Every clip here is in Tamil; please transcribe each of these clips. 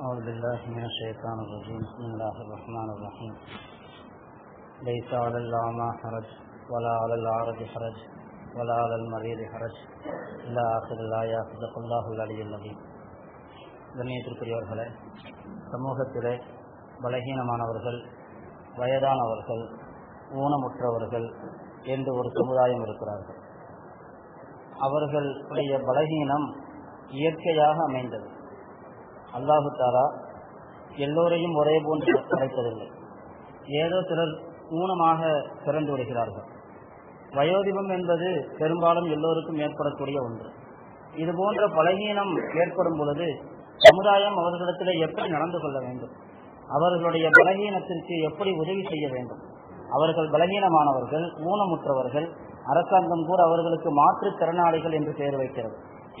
أعوذ بالله من الشيطان الرجيم بسم الله الرحمن الرحيم ليس على الأعمى حرج ولا على الأعرج حرج ولا على المريض حرج إلى آخر الآية صدق الله العلي العظيم கண்ணியத்திற்குரியவர்களே சமூகத்திலே பலகீனமானவர்கள் வயதானவர்கள் ஊனமுற்றவர்கள் என்று ஒரு சமுதாயம் இருக்கிறார்கள் அவர்களுடைய பலகீனம் இயற்கையாக அமைந்தது அல்லாஹு தாரா எல்லோரையும் ஒரே போன்று படைத்ததில்லை. ஏதோ சிலர் ஊனமாக பிறந்து விடுகிறார்கள் வயோதிபம் என்பது பெரும்பாலும் எல்லோருக்கும் ஏற்படக்கூடிய ஒன்று. இது போன்ற பலகீனம் ஏற்படும் பொழுது சமுதாயம் அவர்களிடத்தில் எப்படி நடந்து கொள்ள வேண்டும்? அவர்களுடைய பலகீனத்திற்கு எப்படி உதவி செய்ய வேண்டும்? அவர்கள் பலகீனமானவர்கள் ஊனமுற்றவர்கள் அரசாங்கம் கூட அவர்களுக்கு மாற்றுத்திறனாளிகள் என்று பெயர் வைக்கிறது.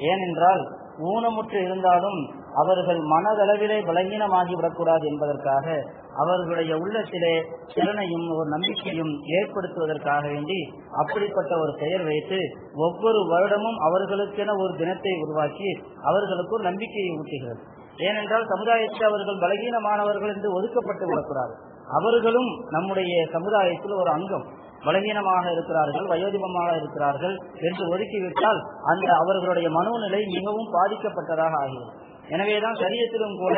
ஏனென்றால் ஊனமுற்று இருந்தாலும் அவர்கள் மனதளவிலே பலகீனமாகி விடக்கூடாது என்பதற்காக அவர்களுடைய உள்ளத்திலே திறனையும் ஒரு நம்பிக்கையும் ஏற்படுத்துவதற்காக வேண்டி அப்படிப்பட்ட ஒரு பெயர் வைத்து ஒவ்வொரு வருடமும் அவர்களுக்கென ஒரு தினத்தை உருவாக்கி அவர்களுக்கு ஒரு நம்பிக்கையை ஊட்டுகிறது. ஏனென்றால் சமுதாயத்தில் அவர்கள் பலகீனமானவர்கள் என்று ஒதுக்கப்பட்டு விடக்கூடாது. அவர்களும் நம்முடைய சமுதாயத்தில் ஒரு அங்கம். பலவீனமாக இருக்கிறார்கள் வயோதிபமாக இருக்கிறார்கள் என்று ஒதுக்கிவிட்டால் அந்த அவர்களுடைய மனோநிலை மிகவும் பாதிக்கப்பட்டதாக ஆகிறது. எனவேதான் சரியத்திலும் கூட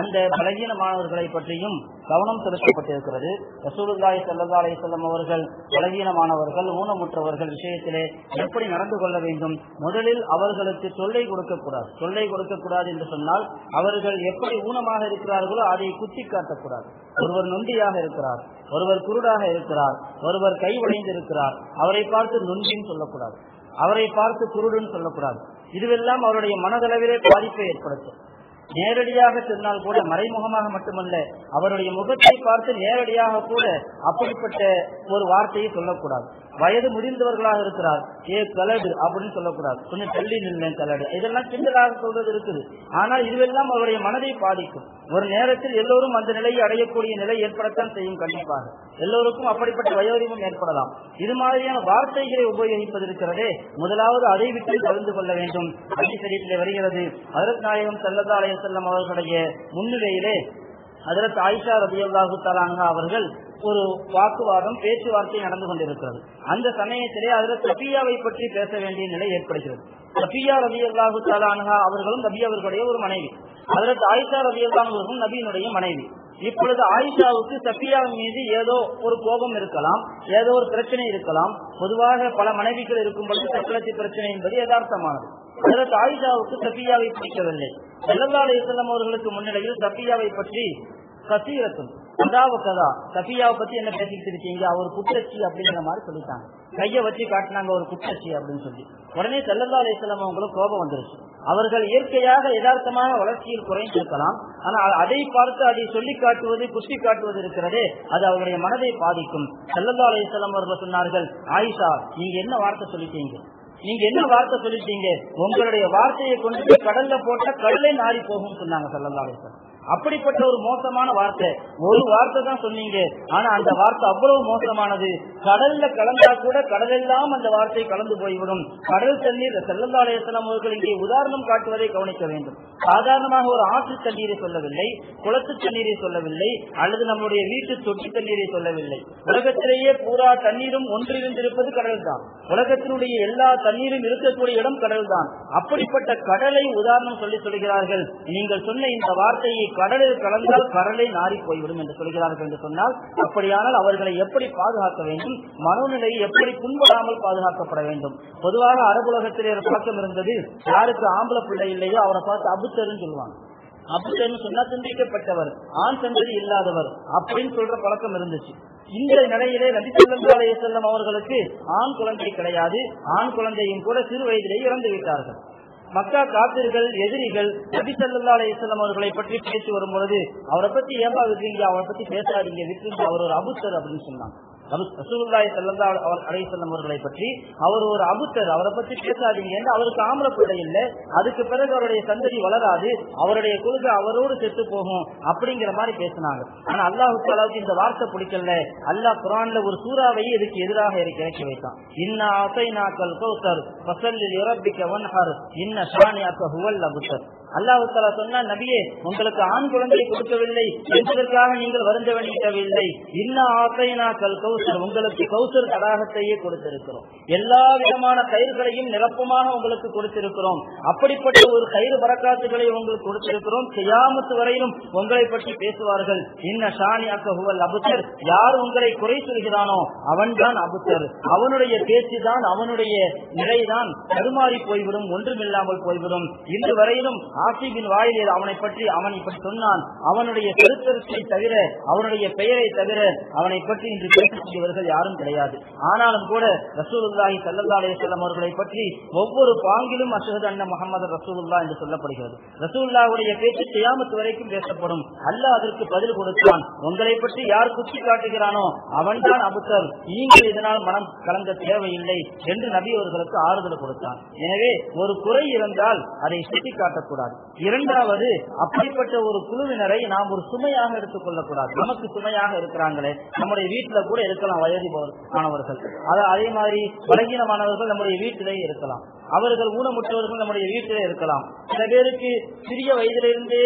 அந்த பலகீனமானவர்களை பற்றியும் கவனம் செலுத்தப்பட்டிருக்கிறது. ரசூலுல்லாய் சல்லா அலிசல்லம் அவர்கள் பலகீனமானவர்கள் ஊனமுற்றவர்கள் விஷயத்திலே எப்படி நடந்து கொள்ள வேண்டும்? முதலில் அவர்களுக்கு தொல்லை கொடுக்கக்கூடாது. தொல்லை கொடுக்கக்கூடாது என்று சொன்னால் அவர்கள் எப்படி ஊனமாக இருக்கிறார்களோ அதை குத்தி காட்டக்கூடாது ஒருவர் நொண்டியாக இருக்கிறார் ஒருவர் குருடாக இருக்கிறார் ஒருவர் கை உடைந்திருக்கிறார் அவரை பார்த்து நொண்டின்னு சொல்லக்கூடாது. அவரை பார்த்து குருடுன்னு சொல்லக்கூடாது. இதுவெல்லாம் அவருடைய மனதளவிலே பாதிப்பை ஏற்படுத்தும். நேரடியாக சொன்னால் கூட மறைமுகமாக மட்டுமல்ல அவருடைய முகத்தை பார்த்து நேரடியாக கூட அப்படிப்பட்ட ஒரு வார்த்தையை சொல்லக்கூடாது. வயது முதிர்ந்தவர்களாக இருக்கிறார். ஏ கலடு அப்படின்னு சொல்லக்கூடாது. கொஞ்சம் தள்ளி நின்றேன் கலடு. இதெல்லாம் கிண்டலாக சொல்றது இருக்குது. ஆனால் இதுவெல்லாம் அவருடைய மனதை பாதிக்கும். ஒரு நேரத்தில் எல்லோரும் அந்த நிலையை அடையக்கூடிய நிலை ஏற்படத்தான் செய்யும் கண்டிப்பாக. எல்லோருக்கும் அப்படிப்பட்ட வயோதிபம் ஏற்படலாம். இது மாதிரியான வார்த்தைகளை உபயோகிப்பதற்கிறதே முதலாவது அதை விட்டு கலந்து கொள்ள வேண்டும். அடிசரீட்டிலே வருகிறது. அதற்கு நாயகம் செல்லதாலயம் செல்லம் அவர்களுடைய முன்னிலையிலே அதற்கு ஆயிஷா ரபி அல்லாஹு தலாங்கா அவர்கள் ஒரு வாக்குவாதம் பேச்சுவார்த்தை நடந்து கொண்டிருக்கிறது. அந்த சமயத்திலே அதில் சபியாவை பற்றி பேச வேண்டிய நிலை ஏற்படுகிறது. சபியா ரபி அல்லாஹு தலானுகா அவர்களும் நபி அவர்களுடைய ஒரு மனைவி. அதற்கு ஆயிஷா ரபி அல்லாஹர்களும் நபியினுடைய மனைவி. இப்பொழுது ஆயிஷாவுக்கு சபியா மீது ஏதோ ஒரு கோபம் இருக்கலாம் ஏதோ ஒரு பிரச்சனை இருக்கலாம். பொதுவாக பல மனைவிகள் இருக்கும் பொழுது சக்கரத்தி பிரச்சனை என்பது யதார்த்தமானது. அதற்கு ஆயிஷாவுக்கு சபியாவை பிடிக்கவில்லை. செல்லல்லா அலிசல்லம் அவர்களுக்கு முன்னிலையில் சபியாவை பற்றி கசீரத்தும் கதாவ சபியாவை பத்தி என்ன பேசிக்கிட்டு இருக்கீங்க? அவர் குற்றச்சி அப்படிங்கிற மாதிரி சொல்லிட்டாங்க. கைய வச்சு காட்டினாங்க ஒரு குற்றச்சி அப்படின்னு சொல்லி. உடனே செல்லல்லா அலிஸ்லாம் அவங்களுக்கு கோபம் வந்துருச்சு. அவர்கள் இயற்கையாக யதார்த்தமான வளர்ச்சியில் குறைந்திருக்கலாம். ஆனால் அதை பார்த்து அதை சொல்லி காட்டுவது புஷ்டி காட்டுவது இருக்கிறதே அது அவருடைய மனதை பாதிக்கும். செல்லல்லா அலிஸ்லாம் அவர்கள் சொன்னார்கள் ஆயிஷா நீங்க என்ன வார்த்தை சொல்லிட்டீங்க? நீங்க என்ன வார்த்தை சொல்லிட்டீங்க? உங்களுடைய வார்த்தையை கொண்டு கடல்ல போட்ட கடலை நாடி போகும் சொன்னாங்க செல்லல்லா அலிஸ்லாம் அப்படிப்பட்ட ஒரு மோசமான வார்த்தை. ஒரு வார்த்தை தான் சொன்னீங்க. ஆனா அந்த வார்த்தை அவ்வளவு மோசமானது. கடல்ல கலந்தா கூட கடலெல்லாம் அந்த வார்த்தை கலந்து போய்விடும். கடல் தண்ணீர் செல்லந்தாலயத்தனம் அவர்கள் இங்கே உதாரணம் காட்டுவதை கவனிக்க வேண்டும். சாதாரணமாக ஒரு ஆற்று தண்ணீரை சொல்லவில்லை குளத்து தண்ணீரை சொல்லவில்லை அல்லது நம்முடைய வீட்டு தொட்டி தண்ணீரை சொல்லவில்லை. உலகத்திலேயே பூரா தண்ணீரும் ஒன்றிருந்திருப்பது கடல் தான் உலகத்தினுடைய எல்லா தண்ணீரும் இருக்கக்கூடிய இடம் கடல் தான் அப்படிப்பட்ட கடலை உதாரணம் சொல்லி சொல்கிறார்கள். நீங்கள் சொன்ன இந்த வார்த்தையை கடலில் கலந்தால் கடலை நாரி போய்விடும் என்று சொல்கிறார்கள் என்று சொன்னால் அப்படியானால் அவர்களை எப்படி பாதுகாக்க வேண்டும்? மனோநிலையை எப்படி புண்படாமல் பாதுகாக்கப்பட வேண்டும்? பொதுவாக அரபுலகத்திலே ஒரு பழக்கம் இருந்தது. யாருக்கு ஆம்பளை பிள்ளை இல்லையோ அவரை பார்த்து அபுத்தர்ன்னு சொல்லுவாங்க. அபுத்தர்னு சொன்னா சிந்திக்கப்பட்டவர் ஆண் சந்ததி இல்லாதவர் அப்படின்னு சொல்ற பழக்கம் இருந்துச்சு. இந்த நிலையிலே நபிசல்லாலே அவர்களுக்கு ஆண் குழந்தை கிடையாது. ஆண் குழந்தையும் கூட சிறு வயதிலே இறந்து விட்டார்கள் மக்கா காத்திர்கள் எதிரிகள் நபி சல்லா அலிஸ்லாம் அவர்களை பற்றி பேசி வரும் பொழுது அவரை பத்தி ஏன்பா விட்டுறீங்க அவரை பத்தி பேசாதீங்க விட்டுருங்க. அவர் ஒரு அபுத்தர் அப்படின்னு சொன்னாங்க. ரசூலுல்லாய் சல்லா அலைசல்லம் அவர்களை பற்றி அவர் ஒரு அபுத்தர். அவரை பத்தி பேசாதீங்க என்று அவருக்கு ஆம்பளை பிள்ளை இல்லை. அதுக்கு பிறகு அவருடைய சந்ததி வளராது. அவருடைய கொள்கை அவரோடு செத்து போகும் அப்படிங்கிற மாதிரி பேசினாங்க. ஆனா அல்லாஹுக்கு அளவுக்கு இந்த வார்த்தை பிடிக்கல. அல்லாஹ் குரான்ல ஒரு சூறாவை இதுக்கு எதிராக இறக்கி வைத்தான். இன்ன அசை நாக்கல் கௌசர் பசல்லில் இறப்பிக்க வன்ஹர் இன்ன ஷானியாக்க ஹுவல் அபுத்தர். அல்லாஹு தாலா சொன்னா நபியே உங்களுக்கு ஆண் குழந்தை கொடுக்கவில்லை. என்பதற்காக நீங்கள் வருந்த வேண்டியவில்லை இன்ன ஆசைனா கல் கௌசர். உங்களுக்கு கௌசர் தடாகத்தையே கொடுத்திருக்கிறோம். எல்லா விதமான கயிர்களையும் நிரப்பமாக உங்களுக்கு கொடுத்திருக்கிறோம். அப்படிப்பட்ட ஒரு கயிறு வரக்காத்துகளை உங்களுக்கு கொடுத்திருக்கிறோம். செய்யாமத்து வரையிலும் உங்களை பற்றி பேசுவார்கள். இன்ன ஷானி அக்கஹுவல் அபுத்தர். யார் உங்களை குறை சொல்கிறானோ அவன்தான் அபுத்தர். அவனுடைய பேச்சுதான் அவனுடைய நிலைதான். தடுமாறி போய்விடும் ஒன்றுமில்லாமல் போய்விடும். இன்று வரையிலும் ஆசிபின் வாயிலில் அவனை பற்றி அவன் இப்படி சொன்னான். அவனுடைய சரித்திரத்தை தவிர அவனுடைய பெயரை தவிர அவனை பற்றி இன்று பேசக்கூடியவர்கள் யாரும் கிடையாது. ஆனாலும் கூட ரசூலுல்லாஹி சல்லல்லா அலையம் அவர்களை பற்றி ஒவ்வொரு பாங்கிலும் அஷஹத் அண்ண முகமது ரசூலுல்லா என்று சொல்லப்படுகிறது. ரசூல்லாவுடைய பேச்சு செய்யாமத்து வரைக்கும் பேசப்படும். அல்லாஹ் அதற்கு பதில் கொடுத்தான். உங்களை பற்றி யார் குத்தி காட்டுகிறானோ அவன்தான் அபுத்தர். நீங்கள் இதனால் மனம் கலங்க தேவையில்லை என்று நபி அவர்களுக்கு ஆறுதல் கொடுத்தான். எனவே ஒரு குறை இருந்தால் அதை சுட்டி காட்டக்கூடாது இரண்டாவது அப்படிப்பட்ட ஒரு குழுவினரை நாம் ஒரு சுமையாக எடுத்துக் கொள்ளக்கூடாது நமக்கு சுமையாக இருக்கிறாங்களே நம்முடைய வீட்டுல கூட இருக்கலாம் வயது மாணவர்கள். அது அதே மாதிரி பலகீனமானவர்கள் நம்முடைய வீட்டிலே இருக்கலாம். அவர்கள் ஊனமுற்றவர்கள் நம்முடைய வீட்டிலே இருக்கலாம். சில பேருக்கு சிறிய வயதிலிருந்தே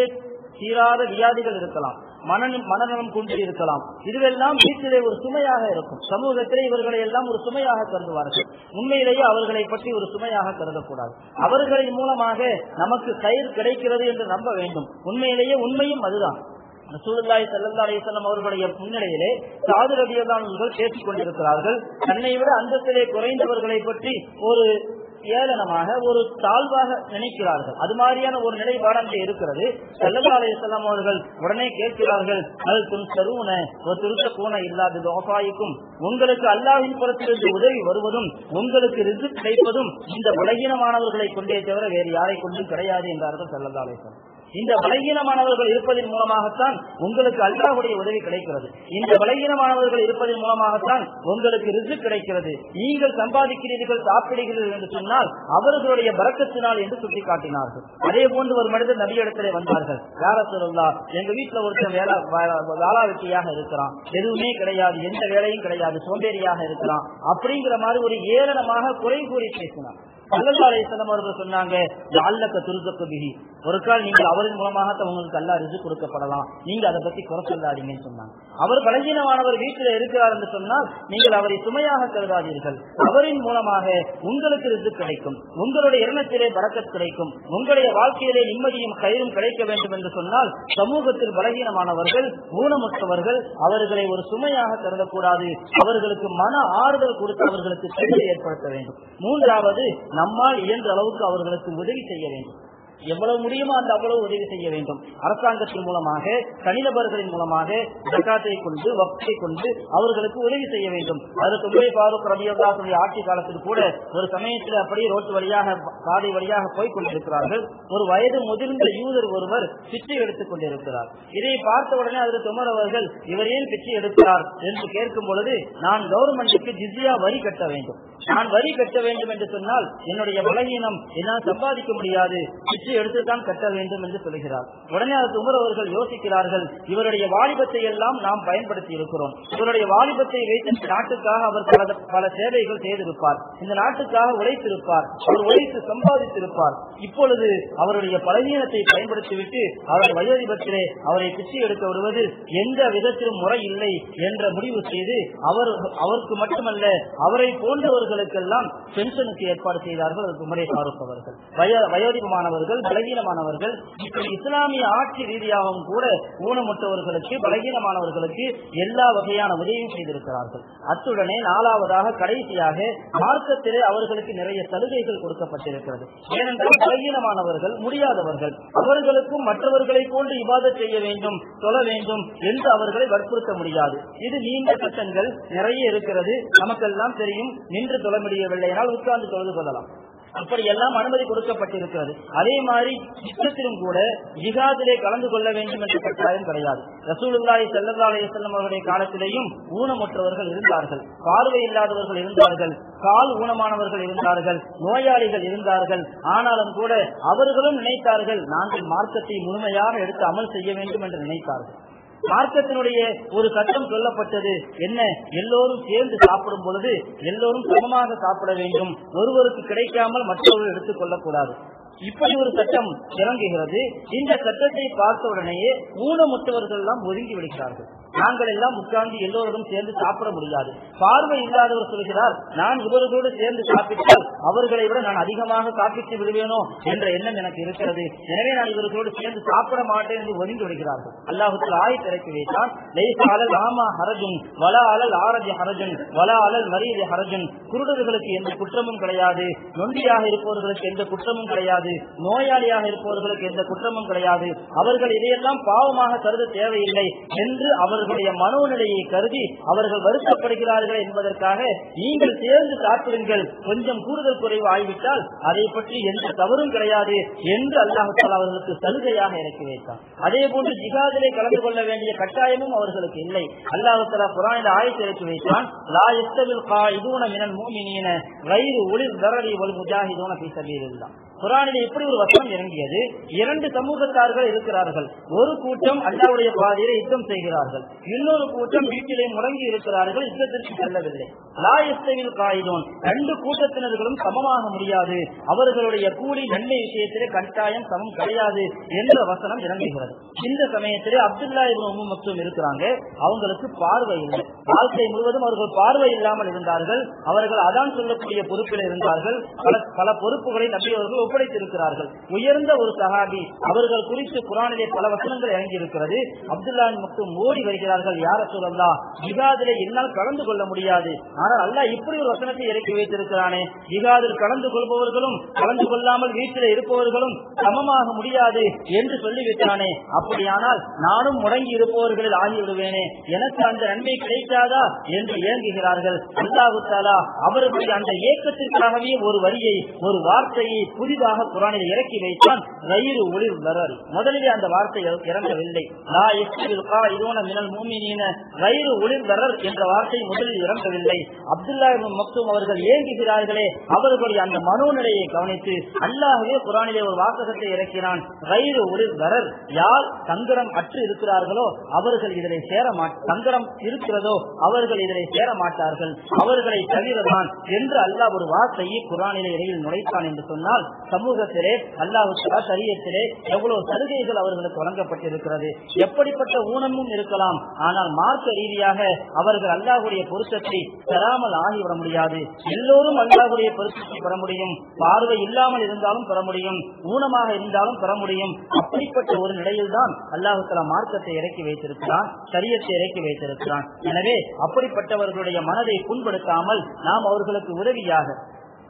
தீராத வியாதிகள் இருக்கலாம். மன மனநலம் கொண்டு இருக்கலாம். இதுவெல்லாம் வீட்டிலே ஒரு சுமையாக இருக்கும். சமூகத்திலே இவர்களை எல்லாம் ஒரு சுமையாக கருதுவார்கள். உண்மையிலேயே அவர்களை பற்றி ஒரு சுமையாக கருதக்கூடாது. அவர்களின் மூலமாக நமக்கு கயிறு கிடைக்கிறது என்று நம்ப வேண்டும். உண்மையிலேயே உண்மையும் அதுதான். ரசூலுல்லாஹி ஸல்லல்லாஹு அலைஹி அவர்களுடைய முன்னிலையிலே சாது ரலியல்லாஹு கேட்டுக் கொண்டிருக்கிறார்கள். தன்னை விட அந்தத்திலே குறைந்தவர்களை பற்றி ஒரு ஏளனமாக ஒரு தாழ்வாக நினைக்கிறார்கள். அது மாதிரியான ஒரு நிலைப்பாடு அங்கே இருக்கிறது. செல்லல்லா செல்லம் அவர்கள் உடனே கேட்கிறார்கள் அல் துன் சருவன ஒரு திருத்த கூன இல்லாத தோசாய்க்கும் உங்களுக்கு அல்லாஹின் புறத்திலிருந்து உதவி வருவதும் உங்களுக்கு ரிசு கிடைப்பதும் இந்த உலகினமானவர்களை கொண்டே தவிர வேறு யாரை கொண்டும் கிடையாது என்றார்கள் செல்லல்லா இந்த பலகீனமானவர்கள் இருப்பதன் மூலமாகத்தான் உங்களுக்கு அல்லாஹுடைய உதவி கிடைக்கிறது. இந்த பலகீனமானவர்கள் இருப்பதன் மூலமாகத்தான் உங்களுக்கு ரிசு கிடைக்கிறது. நீங்கள் சம்பாதிக்கிறீர்கள் சாப்பிடுகிறீர்கள் என்று சொன்னால் அவர்களுடைய பறக்கத்தினால் என்று சுட்டிக்காட்டினார்கள். அதே போன்று ஒரு மனிதர் நபியிடத்திலே வந்தார்கள். யார சொல்லா எங்க வீட்டுல ஒருத்தன் வேலை வேளா வெட்டியாக இருக்கிறான். எதுவுமே கிடையாது எந்த வேலையும் கிடையாது சோம்பேறியாக இருக்கிறான். அப்படிங்கிற மாதிரி ஒரு ஏளனமாக குறை கூறி பேசினார் அல்லல்லாசலம் அவர்கள் சொன்னாங்க ஒரு கால் நீங்கள் அவரின் மூலமாக உங்களுக்கு அல்லா ரிசு கொடுக்கப்படலாம். நீங்க அதை பத்தி குறை சொல்லாதீங்கன்னு சொன்னாங்க. அவர் பலகீனமானவர் வீட்டில் இருக்கிறார் என்று சொன்னால் நீங்கள் அவரை சுமையாக கருதாதீர்கள். அவரின் மூலமாக உங்களுக்கு ரிசு கிடைக்கும். உங்களுடைய எண்ணத்திலே பறக்கத் கிடைக்கும். உங்களுடைய வாழ்க்கையிலே நிம்மதியும் கயிறும் கிடைக்க வேண்டும் என்று சொன்னால் சமூகத்தில் பலகீனமானவர்கள் ஊனமுற்றவர்கள் அவர்களை ஒரு சுமையாக கருதக்கூடாது. அவர்களுக்கு மன ஆறுதல் கொடுத்து அவர்களுக்கு செயலை ஏற்படுத்த வேண்டும். மூன்றாவது நம்மால் இயன்ற அளவுக்கு அவர்களுக்கு உதவி செய்ய வேண்டும். எவ்வளவு முடியுமோ அந்த அவ்வளவு உதவி செய்ய வேண்டும். அரசாங்கத்தின் மூலமாக தனிநபர்களின் மூலமாக ஜக்காத்தை கொண்டு வக்தை கொண்டு அவர்களுக்கு உதவி செய்ய வேண்டும். அதற்கு உபய பாரூக் ரபியுல்லாசுடைய ஆட்சி காலத்தில் கூட ஒரு சமயத்தில் அப்படியே ரோட்டு வழியாக பாதை வழியாக போய் கொண்டிருக்கிறார்கள். ஒரு வயது முதிர்ந்த யூதர் ஒருவர் பிச்சை எடுத்துக் கொண்டிருக்கிறார். இதை பார்த்த உடனே அதற்கு உமர் அவர்கள் இவர் ஏன் பிச்சை எடுக்கிறார்? என்று கேட்கும் பொழுது நான் கவர்மெண்ட்டுக்கு ஜிஸ்யா வரி கட்ட வேண்டும். நான் வரி கட்ட வேண்டும் என்று சொன்னால் என்னுடைய பலகீனம் என்னால் சம்பாதிக்க முடியாது. பிச்சை எடுத்துதான் கட்ட வேண்டும் என்று சொல்கிறார். உடனே அதற்கு உமர் அவர்கள் யோசிக்கிறார்கள் இவருடைய வாலிபத்தை எல்லாம் நாம் பயன்படுத்தி இருக்கிறோம். இவருடைய வாலிபத்தை வைத்து இந்த நாட்டுக்காக அவர் பல பல சேவைகள் செய்திருப்பார். இந்த நாட்டுக்காக உழைத்திருப்பார் அவர் உழைத்து சம்பாதித்திருப்பார். இப்பொழுது அவருடைய பலவீனத்தை பயன்படுத்திவிட்டு அவர் வயோதிபத்திலே அவரை பிச்சை எடுக்க வருவது எந்த விதத்திலும் முறை இல்லை என்ற முடிவு செய்து அவர் அவருக்கு மட்டுமல்ல அவரை போன்றவர்களுக்கெல்லாம் பென்ஷனுக்கு ஏற்பாடு செய்தார்கள் அதற்கு உமரே அவர்கள். வயோதிபமானவர்கள் பலவீனமானவர்கள் பலகீனமானவர்கள் இப்படி இஸ்லாமிய ஆட்சி ரீதியாகவும் கூட ஊனமுற்றவர்களுக்கு பலகீனமானவர்களுக்கு எல்லா வகையான உதவியும் செய்திருக்கிறார்கள். அத்துடனே நாலாவதாக கடைசியாக மார்க்கத்திலே அவர்களுக்கு நிறைய சலுகைகள் கொடுக்கப்பட்டிருக்கிறது. ஏனென்றால் பலகீனமானவர்கள் முடியாதவர்கள் அவர்களுக்கும் மற்றவர்களை போன்று இவாத செய்ய வேண்டும் தொழ வேண்டும் என்று அவர்களை வற்புறுத்த முடியாது. இது நீண்ட சட்டங்கள் நிறைய இருக்கிறது. நமக்கெல்லாம் தெரியும் நின்று தொழ முடியவில்லை என்றால் உட்கார்ந்து தொழுது கொள்ளலாம். அப்படி எல்லாம் அனுமதி கொடுக்கப்பட்டிருக்கிறது. அதே மாதிரி யுத்தத்திலும் கூட ஜிகாதிலே கலந்து கொள்ள வேண்டும் என்ற கட்டாயம் கிடையாது. ரசூலுல்லாஹி ஸல்லல்லாஹு அலையம் அவருடைய காலத்திலேயும் ஊனமுற்றவர்கள் இருந்தார்கள். பார்வை இல்லாதவர்கள் இருந்தார்கள். கால் ஊனமானவர்கள் இருந்தார்கள். நோயாளிகள் இருந்தார்கள். ஆனாலும் கூட அவர்களும் நினைத்தார்கள் நாங்கள் மார்க்கத்தை முழுமையாக எடுத்து அமல் செய்ய வேண்டும் என்று நினைத்தார்கள். மார்க்கத்தினுடைய ஒரு சட்டம் சொல்லப்பட்டது. என்ன? எல்லோரும் சேர்ந்து சாப்பிடும் பொழுது எல்லோரும் சமமாக சாப்பிட வேண்டும். ஒருவருக்கு கிடைக்காமல் மற்றவர்கள் எடுத்துக் கொள்ளக்கூடாது. இப்படி ஒரு சட்டம் இறங்குகிறது. இந்த சட்டத்தை பார்த்த உடனேயே ஊனமுற்றவர்கள் எல்லாம் ஒதுங்கி விடுகிறார்கள். நாங்கள் எல்லாம் உட்கார்ந்து எல்லோருடன் சேர்ந்து சாப்பிட முடியாது. பார்வை இல்லாதவர் சொல்கிறார் நான் இவர்களோடு சேர்ந்து சாப்பிட்டால் அவர்களை விட நான் அதிகமாக சாப்பிட்டு விடுவேனோ? என்ற எண்ணம் எனக்கு இருக்கிறது. எனவே நான் இவர்களோடு சேர்ந்து சாப்பிட மாட்டேன் என்று ஒதுங்கி விடுகிறார்கள் அல்லாஹுத்தில் ஆய் திறக்கி வைத்தான். அலல் ஆமா ஹரஜுன் வல அலல் ஆரஜி ஹரஜன் வலா அலல் மரியது ஹரஜன். குருடர்களுக்கு எந்த குற்றமும் கிடையாது. நொண்டியாக இருப்பவர்களுக்கு எந்த குற்றமும் கிடையாது. நோயாளியாக இருப்பவர்களுக்கு எந்த குற்றமும் கிடையாது. அவர்கள் இதையெல்லாம் பாவமாக கருத தேவையில்லை என்று அவர்களுடைய மனோநிலையை கருதி அவர்கள் வருத்தப்படுகிறார்கள் என்பதற்காக நீங்கள் சேர்ந்து சாப்பிடுங்கள் கொஞ்சம் கூடுதல் குறைவு ஆகிவிட்டால் அதை பற்றி எந்த தவறும் கிடையாது என்று அல்லாஹால் அவர்களுக்கு சலுகையாக இறக்கி வைத்தார். அதே போன்று ஜிகாதிலே கலந்து கொள்ள வேண்டிய கட்டாயமும் அவர்களுக்கு இல்லை. அல்லாஹால குரானில் ஆயத்தை இறக்கி வைத்தான். லா இஸ்தவில் கா இதுன மினல் மூமினீன வயிறு ஒளிர் தரடி ஒளி முஜாஹிதோன பி தான் குரானில் இப்படி ஒரு வசனம் இறங்கியது. இரண்டு சமூகத்தார்கள் இருக்கிறார்கள். ஒரு கூட்டம் அல்லாவுடைய பாதையில யுத்தம் செய்கிறார்கள். இன்னொரு கூட்டம் வீட்டிலே முடங்கி இருக்கிறார்கள். யுத்தத்திற்கு செல்லவில்லை. லாயஸ்தையில் காயிதோன். ரெண்டு கூட்டத்தினர்களும் சமமாக முடியாது. அவர்களுடைய கூலி நன்மை விஷயத்திலே கட்டாயம் சமம் கிடையாது என்ற வசனம் இறங்குகிறது. இந்த சமயத்திலே அப்துல்லா இவன் மட்டும் இருக்கிறாங்க. அவங்களுக்கு பார்வை இல்லை. வாழ்க்கை முழுவதும் அவர்கள் பார்வை இல்லாமல் இருந்தார்கள். அவர்கள் அதான் சொல்லக்கூடிய பொறுப்பில் இருந்தார்கள். பல பல பொறுப்புகளை நம்பியவர்கள் ஒப்படைத்திருக்கிறார்கள். உயர்ந்த ஒரு சஹாபி அவர்கள் குறித்து குரானிலே பல வசனங்கள் இறங்கி இருக்கிறது அப்துல்லா மட்டும் ஓடி வருகிறார்கள். யார சொல்லலாம் ஜிகாதிலே என்னால் கலந்து கொள்ள முடியாது. ஆனால் அல்லாஹ் இப்படி ஒரு வசனத்தை இறக்கி வைத்திருக்கிறானே. ஜிகாதில் கலந்து கொள்பவர்களும் கலந்து கொள்ளாமல் வீட்டில் இருப்பவர்களும் சமமாக முடியாது என்று சொல்லிவிட்டானே. அப்படியானால் நானும் முடங்கி இருப்பவர்களில் ஆகிவிடுவேனே. எனக்கு அந்த நன்மை கிடைக்காதா என்று இயங்குகிறார்கள் அல்லாஹு தாலா அவர்களுடைய அந்த ஏக்கத்திற்காகவே ஒரு வரியை ஒரு வார்த்தையை புதிதாக குரானில் இறக்கி வைத்தான் ரயிறு ஒளிர் வரல் முதலிலே அந்த வார்த்தை இறங்கவில்லை. ரயிறு ஒளிர் வரல் என்ற வார்த்தை முதலில் இறங்கவில்லை. அப்துல்லா இப்னு அவர்கள் ஏங்குகிறார்களே அவர்களுடைய அந்த மனோநிலையை கவனித்து அல்லாஹே குரானிலே ஒரு வாசகத்தை இறக்கினான். ரயிறு ஒளிர் வரர் யார் சங்கரம் அற்று இருக்கிறார்களோ அவர்கள் இதனை சேர சங்கரம் இருக்கிறதோ அவர்கள் இதனை சேர மாட்டார்கள். அவர்களை தவிரதான் என்று அல்லாஹ் ஒரு வார்த்தையை குரானிலே இடையில் நுழைத்தான் என்று சொன்னால் சமூகத்திலே அல்லாஹுக்கா சரியத்திலே எவ்வளவு சலுகைகள் அவர்களுக்கு வழங்கப்பட்டிருக்கிறது. எப்படிப்பட்ட ஊனமும் இருக்கலாம். ஆனால் மார்க்க ரீதியாக அவர்கள் அல்லாஹுடைய பொருத்தத்தை பெறாமல் ஆகிவிட முடியாது. எல்லோரும் அல்லாஹுடைய பொருத்தத்தை பெற முடியும். பார்வை இல்லாமல் இருந்தாலும் பெற முடியும். ஊனமாக இருந்தாலும் பெற முடியும். அப்படிப்பட்ட ஒரு நிலையில்தான் அல்லாஹுத்தலா மார்க்கத்தை இறக்கி வைத்திருக்கிறான் சரியத்தை இறக்கி வைத்திருக்கிறான். எனவே அப்படிப்பட்டவர்களுடைய மனதை புண்படுத்தாமல் நாம் அவர்களுக்கு உதவியாக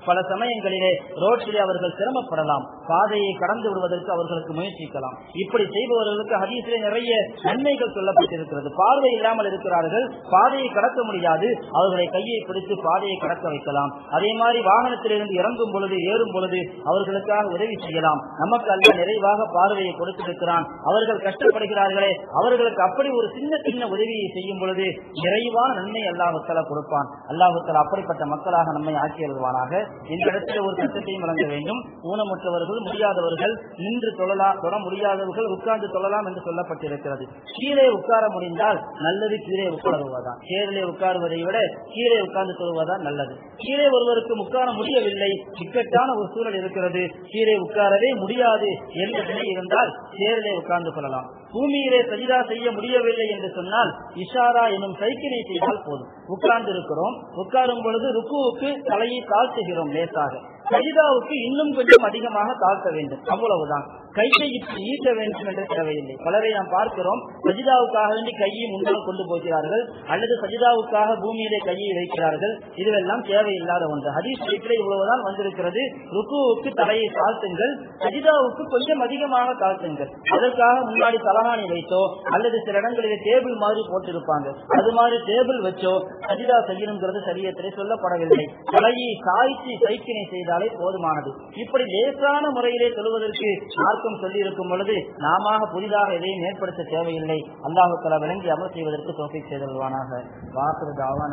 பல சமயங்களிலே ரோட்டிலே அவர்கள் சிரமப்படலாம். பாதையை கடந்து விடுவதற்கு அவர்களுக்கு முயற்சிக்கலாம். இப்படி செய்பவர்களுக்கு ஹதீஸிலே நிறைய நன்மைகள் சொல்லப்பட்டிருக்கிறது. பார்வை இல்லாமல் இருக்கிறார்கள். பாதையை கடக்க முடியாது. அவர்களை கையை பிடித்து பாதையை கடக்க வைக்கலாம். அதே மாதிரி வாகனத்திலிருந்து இறங்கும் பொழுது ஏறும் பொழுது அவர்களுக்காக உதவி செய்யலாம். நமக்கு அல்ல நிறைவாக பார்வையை கொடுத்திருக்கிறான். அவர்கள் கஷ்டப்படுகிறார்களே அவர்களுக்கு அப்படி ஒரு சின்ன சின்ன உதவியை செய்யும் பொழுது நிறைவான நன்மை அல்லாஹுத்தலா கொடுப்பான். அல்லாஹுத்தலா அப்படிப்பட்ட மக்களாக நம்மை ஆக்கி வருவானாக இந்த இடத்துல ஒரு சட்டத்தையும் வழங்க வேண்டும். ஊனமுற்றவர்கள் முடியாதவர்கள் நின்று தொழலாம் தொட முடியாதவர்கள் உட்கார்ந்து தொழலாம் என்று சொல்லப்பட்டிருக்கிறது. கீழே உட்கார முடிந்தால் நல்லது கீழே உட்காருவதுதான். கீழே உட்காருவதை விட கீழே உட்கார்ந்து தொழுவதுதான் நல்லது. கீழே ஒருவருக்கு உட்கார முடியவில்லை இக்கட்டான ஒரு சூழல் இருக்கிறது. கீழே உட்காரவே முடியாது என்ற நிலை இருந்தால் சேரிலே உட்கார்ந்து கொள்ளலாம். பூமியிலே சஜிதா செய்ய முடியவில்லை என்று சொன்னால் இஷாரா எனும் சைக்கிளை செய்தால் போதும். உட்கார்ந்து இருக்கிறோம் உட்காரும் பொழுது ருக்குவுக்கு தலையை தாழ்த்துகிறோம். லேசாக. சஜிதாவுக்கு இன்னும் கொஞ்சம் அதிகமாக தாழ்த்த வேண்டும். அவ்வளவுதான். கையை ஈட்ட வேண்டும் என்று தேவையில்லை. பலரை நாம் பார்க்கிறோம் சஜிதாவுக்காக வேண்டி கையை முன்னால் கொண்டு போகிறார்கள் அல்லது சஜிதாவுக்காக பூமியிலே கையை வைக்கிறார்கள் இதுவெல்லாம் தேவையில்லாத ஒன்று. ஹதீஸ் வீட்டிலே இவ்வளவுதான் வந்திருக்கிறது. ருக்குவுக்கு தலையை தாழ்த்துங்கள் சஜிதாவுக்கு கொஞ்சம் அதிகமாக தாழ்த்துங்கள். அதற்காக முன்னாடி தலகாணி வைத்தோ அல்லது சில இடங்களிலே டேபிள் மாதிரி போட்டிருப்பாங்க. அது மாதிரி டேபிள் வச்சோ சஜிதா செய்யணுங்கிறது சரியத்திலே சொல்லப்படவில்லை. தலையை சாய்ச்சி சைக்கினை செய்தாலே போதுமானது. இப்படி லேசான முறையிலே சொல்வதற்கு நாற்பது சொல்லி இருக்கும் பொழுது நாம புதிதாக எதையும் ஏற்படுத்த தேவையில்லை அல்லாஹு விளங்கி அமல் செய்வதற்கு தோப்பை செய்தல்வானாக வாக்குறது ஆவான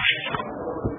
Thank you.